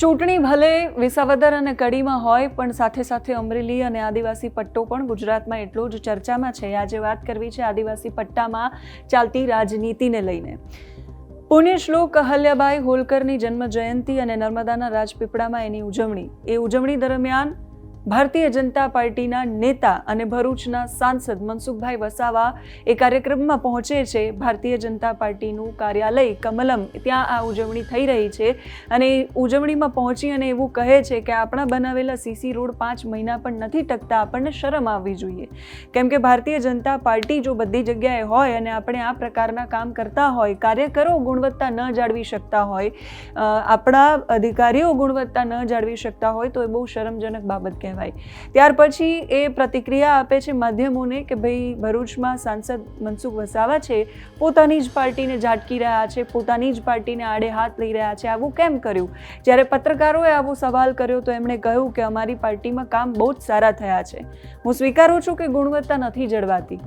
ચૂંટણી ભલે વિસાવદર અને કડીમાં હોય, પણ સાથે સાથે અમરેલી અને આદિવાસી પટ્ટો પણ ગુજરાતમાં એટલો જ ચર્ચામાં છે. આજે વાત કરવી છે આદિવાસી પટ્ટામાં ચાલતી રાજનીતિને લઈને. પુણ્યશ્લોક અહલ્યાબાઈ હોલકરની જન્મ જયંતિ અને નર્મદાના રાજપીપળામાં એની ઉજવણી. એ ઉજવણી દરમિયાન ભારતીય જનતા પાર્ટીના નેતા અને ભરૂચના સાંસદ મનસુખભાઈ વસાવા એ કાર્યક્રમમાં પહોંચે છે. ભારતીય જનતા પાર્ટીનું કાર્યાલય કમલમ, ત્યાં આ ઉજવણી થઈ રહી છે અને ઉજવણીમાં પહોંચી અને એવું કહે છે કે આપણા બનાવેલા સીસી રોડ પાંચ મહિના પણ નથી ટકતા, આપણને શરમ આવવી જોઈએ. કેમ કે ભારતીય જનતા પાર્ટી જો બધી જગ્યાએ હોય અને આપણે આ પ્રકારના કામ કરતા હોય, કાર્યકરો ગુણવત્તા ન જાળવી શકતા હોય આપણા અધિકારીઓ ગુણવત્તા ન જાળવી શકતા હોય તો એ બહુ શરમજનક બાબત કહેવાય. ત્યાર પછી એ પ્રતિક્રિયા આપે છે માધ્યમોને કે ભાઈ ભરૂચમાં સાંસદ મનસુખ વસાવા છે, પોતાની જ પાર્ટીને ઝાટકી રહ્યા છે, પોતાની જ પાર્ટીને આડે હાથ લઈ રહ્યા છે. આવું કેમ કર્યું? જ્યારે પત્રકારોએ આવો સવાલ કર્યો તો એમણે કહ્યું કે અમારી પાર્ટીમાં કામ બહુ જ સારા થયા છે. હું સ્વીકારું છું કે ગુણવત્તા નથી જળવાતી.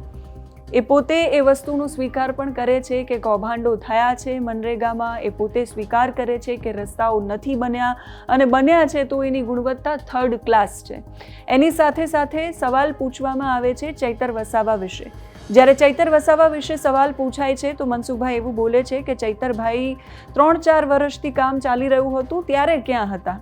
એ પોતે એ વસ્તુનો સ્વીકાર પણ કરે છે કે કૌભાંડો થયા છે મનરેગામાં, એ પોતે સ્વીકાર કરે છે કે રસ્તાઓ નથી બન્યા અને બન્યા છે તો એની ગુણવત્તા થર્ડ ક્લાસ છે. એની સાથે સાથે સવાલ પૂછવામાં આવે છે ચૈતર વસાવા વિશે. જ્યારે ચૈતર વસાવા વિશે સવાલ પૂછાય છે તો મનસુખભાઈ એવું બોલે છે કે ચૈતરભાઈ ત્રણ ચાર વર્ષથી કામ ચાલી રહ્યું હતું ત્યારે ક્યાં હતા?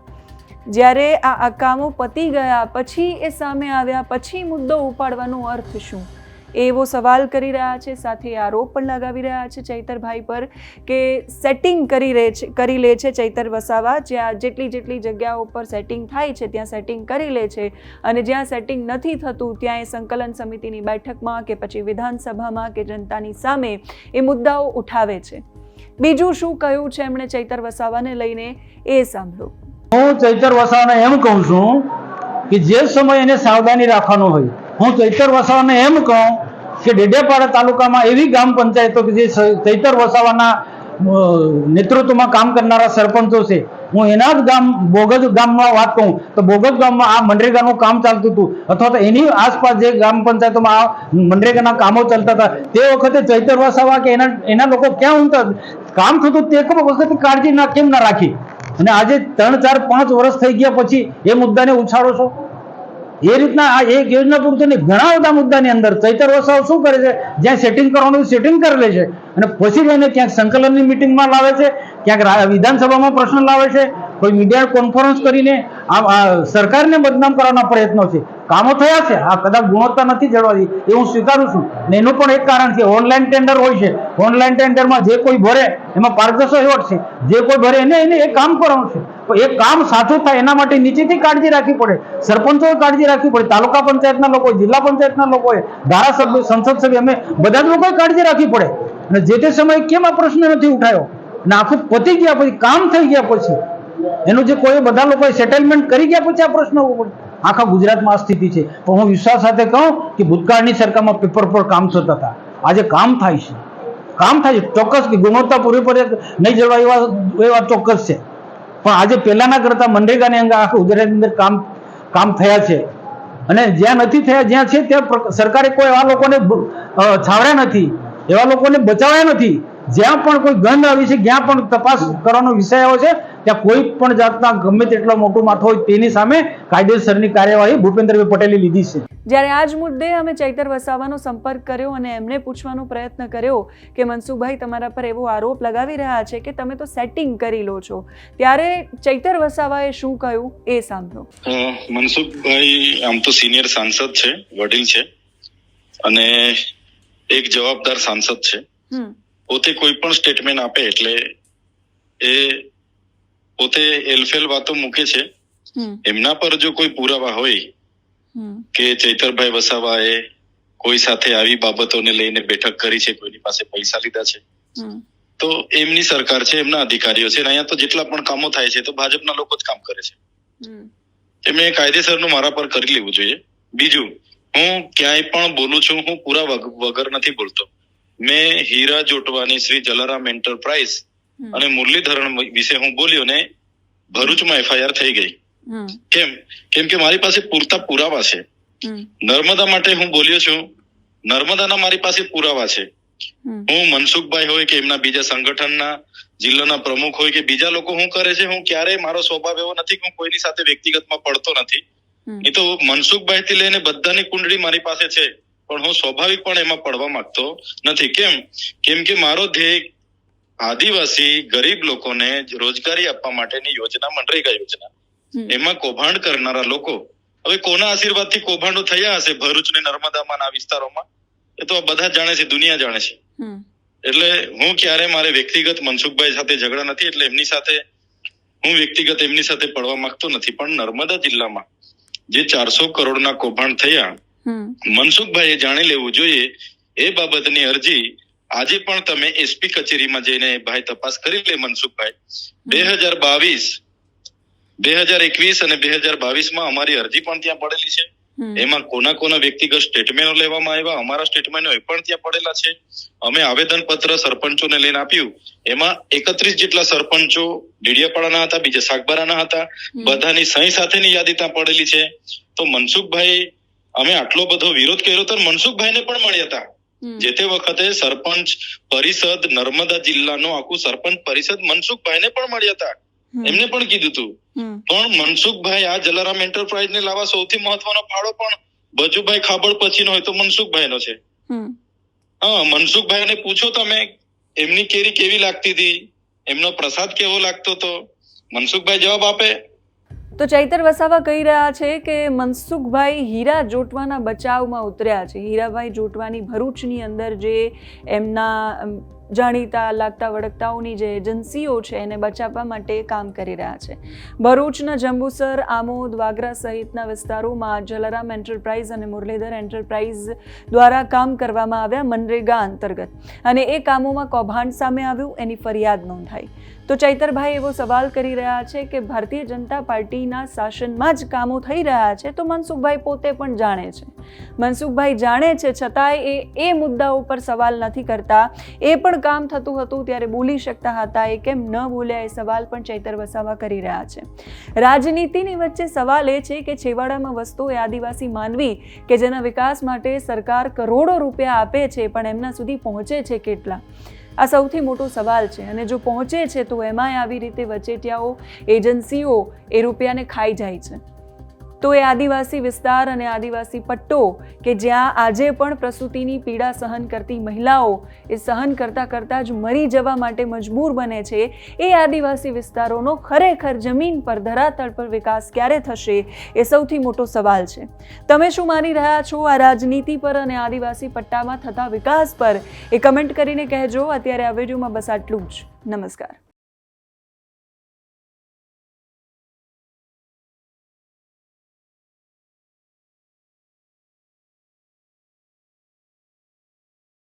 જ્યારે આ કામો પતી ગયા, પછી એ સામે આવ્યા, પછી મુદ્દો ઉપાડવાનો અર્થ શું? એવો સવાલ કરી રહ્યા છે, સાથે આરોપ પણ લગાવી રહ્યા છે ચૈતરભાઈ પર કે સેટિંગ કરી રહે છે, કરી લે છે ચૈતર વસાવા. જ્યાં જેટલી જેટલી જગ્યાઓ પર સેટિંગ થાય છે, ત્યાં સેટિંગ કરી લે છે. અને જ્યાં સેટિંગ નથી થતું, ત્યાં એ સંકલન સમિતિની બેઠકમાં કે પછી વિધાનસભામાં કે જનતાની સામે એ મુદ્દાઓ ઉઠાવે છે. બીજું શું કહ્યું છે એમણે ચૈતર વસાવાને લઈને? એ સાંભળો. હું ચૈતર વસાવાને એમ કહું છું કે જે સમય એને સાવધાની રાખવાનું હોય હું ચૈતર વસાવાને એમ કહું કે ડેડિયાપાડા તાલુકામાં એવી ગ્રામ પંચાયતો કે જે ચૈતર વસાવાના નેતૃત્વમાં કામ કરનારા સરપંચો છે. હું એના જ ગામ, બોગજ ગામમાં વાત કહું, તો બોગજ ગામમાં આ મનરેગાનું કામ ચાલતું હતું. અથવા તો એની આસપાસ જે ગ્રામ પંચાયતોમાં આ મનરેગાના કામો ચાલતા હતા, તે વખતે ચૈતર વસાવા કે એના એના લોકો ક્યાં ઊંઘતા કામ થતું તે વખતે કાળજી ના, કેમ ના રાખી? અને આજે ત્રણ ચાર પાંચ વર્ષ થઈ ગયા પછી એ મુદ્દાને ઉછાળો છો? એ રીતના આ એક યોજના પૂરતી ઘણા બધા મુદ્દાની અંદર ચૈતર વસાવ શું કરે છે? જ્યાં સેટિંગ કરવાનું સેટિંગ કરી લે છે. અને પછી એને ક્યાંક સંકલનની મિટિંગમાં લાવે છે, ક્યાંક વિધાનસભામાં પ્રશ્ન લાવે છે, કોઈ મીડિયા કોન્ફરન્સ કરીને આ સરકારને બદનામ કરવાના પ્રયત્નો છે. કામો થયા છે, આ કદાચ ગુણવત્તા નથી જળવાતી, એ હું સ્વીકારું છું. ને એનું પણ એક કારણ છે ઓનલાઈન ટેન્ડર હોય છે. ઓનલાઈન ટેન્ડરમાં જે કોઈ ભરે, એમાં પારદર્શક હોય છે. જે કોઈ ભરે એને એને એ કામ કરવાનું છે. એ કામ સાચું થાય એના માટે નીચેથી કાળજી રાખવી પડે. સરપંચોએ કાળજી રાખવી પડે. તાલુકા પંચાયતના લોકોએ જિલ્લા પંચાયતના લોકોએ ધારાસભ્ય, સંસદ સભ્ય, અમે બધા જ લોકોએ કાળજી રાખવી પડે. અને જે તે સમયે કેમ આ પ્રશ્ન નથી ઉઠાયો? અને આખું પતી ગયા પછી, કામ થઈ ગયા પછી, એનું જે કોઈ બધા લોકોએ સેટલમેન્ટ કરી ગયા પછી આ પ્રશ્ન આખા ગુજરાતમાં આ સ્થિતિ છે. પણ હું વિશ્વાસ સાથે કહું કે ભૂતકાળની સરકારમાં પેપર પર કામ થતા હતા. આજે કામ થાય છે. કામ થાય છે. ચોક્કસ કે ગુણવત્તા પૂરેપૂરી નહીં જળવાય એવા એવા ચોક્કસ છે. પણ આજે પહેલાના કરતા મનરેગાની અંગે આખું ગુજરાતની અંદર કામ કામ થયા છે. અને જ્યાં નથી થયા, જ્યાં છે, ત્યાં સરકારે કોઈ એવા લોકોને છાવર્યા નથી, એવા લોકોને બચાવ્યા નથી. જ્યાં પણ કોઈ ગંધ આવી છે જ્યાં પણ તપાસ કરવાનો વિષય આવ્યો છે. ત્યાં કોઈ પણ જાતના ગમે તેટલો મોટો માથો હોય તેની સામે કાયદેસરની કાર્યવાહી ભૂપેન્દ્રભાઈ પટેલે લીધી છે. જ્યારે આ જ મુદ્દે અમે ચૈતર વસાવાનો સંપર્ક કર્યો અને એમને પૂછવાનો પ્રયત્ન કર્યો કે મનસુખભાઈ તમારા પર એવો આરોપ લગાવી રહ્યા છે કે તમે તો સેટિંગ કરી લો છો. ત્યારે ચૈતર વસાવાએ શું કહ્યું એ સાંભળો. મનસુખભાઈ આમ તો સિનિયર સાંસદ છે વડીલ છે અને એક જવાબદાર સાંસદ છે. હમ. પોતે કોઈ પણ સ્ટેટમેન્ટ આપે એટલે એ પોતે એલફેલ વાતો મૂકે છે. એમના પર જો કોઈ પુરાવા હોય કે ચૈતરભાઈ વસાવાએ કોઈ સાથે આવી બાબતોને લઈને બેઠક કરી છે કોઈની પાસે પૈસા લીધા છે તો એમની સરકાર છે એમના અધિકારીઓ છે અહીંયા તો જેટલા પણ કામો થાય છે તો ભાજપના લોકો જ કામ કરે છે. મેં કાયદેસરનું મારા પર કરી લેવું જોઈએ. બીજું હું ક્યાંય પણ બોલું છું હું પૂરા વગ- વગર નથી બોલતો. મેં હીરા જોટવાની શ્રી જલારામ એન્ટરપ્રાઇઝ અને મુરલીધરણ વિશે હું બોલ્યો ને ભરૂચમાં એફઆઈઆર થઈ ગઈ. કેમ? કેમ કે મારી પાસે પૂરતા પુરાવા છે. નર્મદા માટે હું બોલ્યો છું નર્મદાના મારી પાસે પુરાવા છે. હું મનસુખભાઈ હોય કે એમના બીજા સંગઠનના જિલ્લાના પ્રમુખ હોય કે બીજા લોકો હું કરે છે હું ક્યારેય મારો સ્વભાવ એવો નથી કે હું કોઈની સાથે વ્યક્તિગતમાં પડતો નથી. એ તો મનસુખભાઈ થી લઈને બધાની કુંડળી મારી પાસે છે પણ હું સ્વાભાવિક પણ એમાં પડવા માંગતો નથી. કેમ? કેમ કે મારો ધ્યેય આદિવાસી ગરીબ લોકોને રોજગારી આપવા માટેની યોજના મનરેગા યોજના. એમાં કૌભાંડ કરનારા લોકો હવે કોના આશીર્વાદથી કૌભાંડો થયા હશે ભરૂચ ને નર્મદામાં આ વિસ્તારોમાં? એ તો બધા જાણે છે દુનિયા જાણે છે. એટલે હું ક્યારે મારે વ્યક્તિગત મનસુખભાઈ સાથે ઝઘડા નથી એટલે એમની સાથે હું વ્યક્તિગત એમની સાથે પડવા માંગતો નથી પણ નર્મદા જિલ્લામાં જે ચારસો કરોડના કૌભાંડ થયા. મનસુખભાઈએ જાણી લેવું જોઈએ એ બાબતની અરજી આજે પણ તમે એસપી કચેરીમાં જઈને ભાઈ તપાસ કરી લે મનસુખભાઈ. બે હજાર બાવીસ બે હજાર એકવીસ અને બે હજાર બાવીસમાં અમારી અરજી પણ ત્યાં પડેલી છે. એમાં કોના કોના વ્યક્તિગત સ્ટેટમેન્ટો લેવામાં આવ્યા અમારા સ્ટેટમેન્ટો એ પણ ત્યાં પડેલા છે. અમે આવેદન પત્ર સરપંચોને લઈને આપ્યું. એમાં એકત્રીસ જેટલા સરપંચો ડીડિયાપાડાના હતા બીજા સાગબારાના હતા. બધાની સહી સાથેની યાદી ત્યાં પડેલી છે. તો મનસુખભાઈ અમે આટલો બધો વિરોધ કર્યો તો મનસુખભાઈને પણ મળ્યા હતા. જે તે વખતે સરપંચ પરિષદ નર્મદા જિલ્લાનો આખું સરપંચ પરિષદ મનસુખભાઈને પણ મળ્યા હતા. એમને પણ કીધું હતું પણ મનસુખભાઈ આ જલારામ એન્ટરપ્રાઇઝ ને લાવવા સૌથી મહત્વનો ફાળો પણ બજુભાઈ ખાબડ પછીનો હોય તો મનસુખભાઈ નો છે હા મનસુખભાઈ ને પૂછો તમે એમની કેરી કેવી લાગતી હતી? એમનો પ્રસાદ કેવો લાગતો હતો? મનસુખભાઈ જવાબ આપે. તો ચૈતર વસાવા કહી રહ્યા છે કે મનસુખભાઈ હીરા જોટવાના બચાવમાં ઉતર્યા છે. હીરાભાઈ જોટવાની ભરૂચની અંદર જે એમના જાણીતા, લાગતા વળગતાઓની જે એજન્સીઓ છે એને બચાવવા માટે કામ કરી રહ્યા છે. ભરૂચના જંબુસર, આમોદ, વાગરા સહિતના વિસ્તારોમાં જલારામ એન્ટરપ્રાઇઝ અને મુરલીધર એન્ટરપ્રાઇઝ દ્વારા કામ કરવામાં આવ્યા મનરેગા અંતર્ગત. અને એ કામોમાં કૌભાંડ સામે આવ્યું, એની ફરિયાદ નોંધાઈ. તો ચૈતરભાઈ એવો સવાલ કરી રહ્યા છે કે ભારતીય જનતા પાર્ટીના શાસનમાં જ કામો થઈ રહ્યા છે તો મનસુખભાઈ પોતે પણ જાણે છે. મનસુખભાઈ જાણે છે, છતાંય એ એ મુદ્દાઓ પર સવાલ નથી કરતા. એ કામ થતું હતું ત્યારે બોલી શકતા હતા એ કેમ ન બોલ્યા એ સવાલ પણ ચૈતર વસાવા કરી રહ્યા છે. રાજનીતિની વચ્ચે સવાલ એ છે કે છેવાડામાં વસતો એ આદિવાસી માનવી કે જેના વિકાસ માટે સરકાર કરોડો રૂપિયા આપે છે પણ એમના સુધી પહોંચે છે કેટલા? આ સૌથી મોટો સવાલ છે અને જો પહોંચે છે તો એમાંય આવી રીતે વચેટિયાઓ, એજન્સીઓ એ રૂપિયાને ખાઈ જાય છે. તો એ આદિવાસી વિસ્તાર અને આદિવાસી પટ્ટો કે જ્યાં આજે પણ પ્રસૂતિની પીડા સહન કરતી મહિલાઓ એ સહન કરતાં કરતાં જ મરી જવા માટે મજબૂર બને છે, એ આદિવાસી વિસ્તારોનો ખરેખર જમીન પર ધરાતળ પર વિકાસ ક્યારે થશે એ સૌથી મોટો સવાલ છે. તમે શું માની રહ્યા છો આ રાજનીતિ પર અને આદિવાસી પટ્ટામાં થતા વિકાસ પર? એ કમેન્ટ કરીને કહેજો. અત્યારે આ વિડીયોમાં બસ આટલું જ. નમસ્કાર.